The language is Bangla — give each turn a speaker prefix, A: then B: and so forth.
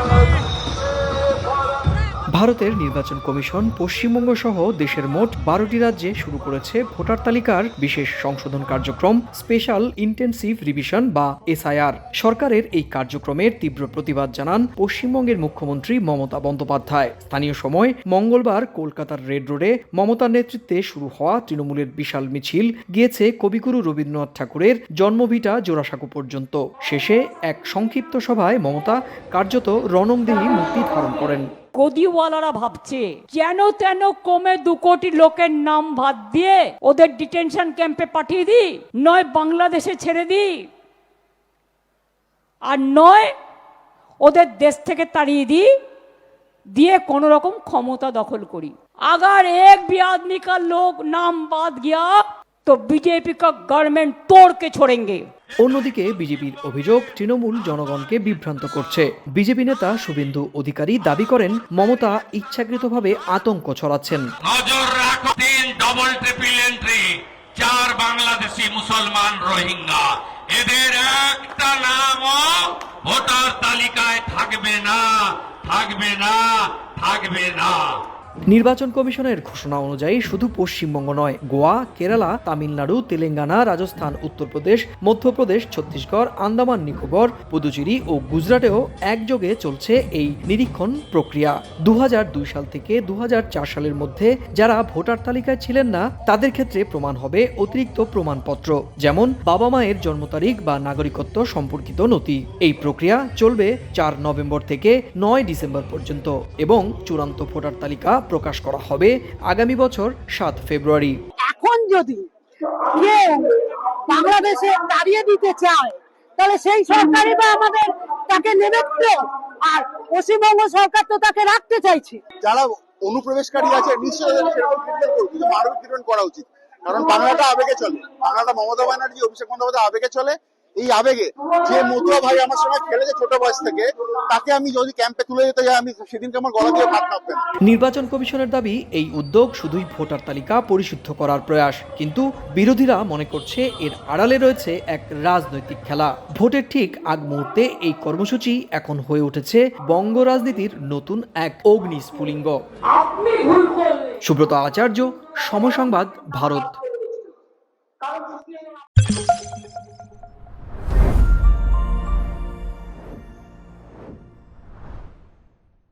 A: Hallelujah. ভারতের নির্বাচন কমিশন পশ্চিমবঙ্গ সহ দেশের মোট বারোটি রাজ্যে শুরু করেছে ভোটার তালিকার বিশেষ সংশোধন কার্যক্রম, স্পেশাল ইন্টেন্সিভ রিভিশন বা এসআইআর। সরকারের এই কার্যক্রমের তীব্র প্রতিবাদ জানান পশ্চিমবঙ্গের মুখ্যমন্ত্রী মমতা বন্দ্যোপাধ্যায়। স্থানীয় সময় মঙ্গলবার কলকাতার রেড রোডে মমতার নেতৃত্বে শুরু হওয়া তৃণমূলের বিশাল মিছিল গিয়েছে কবিগুরু রবীন্দ্রনাথ ঠাকুরের জন্মভিটা জোড়াসাঁকো পর্যন্ত। শেষে এক সংক্ষিপ্ত সভায় মমতা কার্যত রণংদেহী মূর্তি ধারণ করেন।
B: গদিওয়ালারা ভাবছে যেন তেন কমে দু কোটি লোকের নাম ভাত দিয়ে ওদের ডিটেনশন ক্যাম্পে পাঠিয়ে দিই নয় বাংলাদেশে ছেড়ে দিই আর নয় ওদের দেশ থেকে তাড়িয়ে দিই দিয়ে কোনো রকম ক্ষমতা দখল করি अगर एक भी आदमी का लोग नाम बात गया तो बीजेपी का गवर्नमेंट तोड़ के छोड़ेंगे
A: অন্যদিকে বিজেপির অভিযোগ, তৃণমূল জনগণকে বিভ্রান্ত করছে। বিজেপি নেতা শুভেন্দু অধিকারী দাবি করেন, মমতা ইচ্ছাকৃতভাবে আতঙ্ক ছড়াচ্ছেন।
C: চার বাংলাদেশি মুসলমান রোহিঙ্গা। এদের একটা ভোটার তালিকায় থাকবে না থাকবে না থাকবে না।
A: নির্বাচন কমিশনের ঘোষণা অনুযায়ী শুধু পশ্চিমবঙ্গ নয়, গোয়া, কেরালা, তামিলনাড়ু, তেলেঙ্গানা, রাজস্থান, উত্তরপ্রদেশ, মধ্যপ্রদেশ, ছত্তিশগড়, আন্দামান, নিকোবর, পুদুচেরি ও গুজরাটেও একযোগে চলছে এই নিরীক্ষণ প্রক্রিয়া। দু হাজার দুই সাল থেকে দু হাজার চার সালের মধ্যে যারা ভোটার তালিকায় ছিলেন না, তাদের ক্ষেত্রে প্রমাণ হবে অতিরিক্ত প্রমাণপত্র, যেমন বাবা মায়ের জন্ম তারিখ বা নাগরিকত্ব সম্পর্কিত নথি। এই প্রক্রিয়া চলবে চার নভেম্বর থেকে নয় ডিসেম্বর পর্যন্ত এবং চূড়ান্ত ভোটার তালিকা প্রকাশ করা হবে আগামী বছর সাত ফেব্রুয়ারি।
D: এখন যদি কেউ বাংলাদেশে দাঁড়িয়ে দিতে চায় তাহলে সেই সরকারই বা আমাদের তাকে নেবে তো আর পশ্চিমবঙ্গ সরকার তো তাকে রাখতে চাইছে।
E: যারা অনুপ্রবেশকারী আছে নিশ্চয়ই সেরকম ট্রিটমেন্ট করা উচিত। কারণ বাংলাটা আবেগে চলে। বাংলাটা মমতা ব্যানার্জি অভিষেক বন্দ্যোপাধ্যায় আবেগে চলে। এই আবেগে যে মতুয়া ভাই আমার সঙ্গে খেলেছে ছোট বয়স থেকে তাকে আমি যদি ক্যাম্পে তুলে যেতে যাই আমি সেদিনকে আমার গলা দিয়ে ভাত নামবে না
A: নির্বাচন কমিশনের দাবি এই উদ্যোগ শুধুই ভোটার তালিকা পরিশুদ্ধ করার প্রয়াস কিন্তু বিরোধীরা মনে করছে এর আড়ালে রয়েছে এক রাজনৈতিক খেলা। ভোটের ঠিক আগ মুহূর্তে এই কর্মসূচি এখন হয়ে উঠেছে বঙ্গ রাজনীতির নতুন এক অগ্নি স্ফুলিঙ্গ সুব্রত আচার্য সময় সংবাদ ভারত।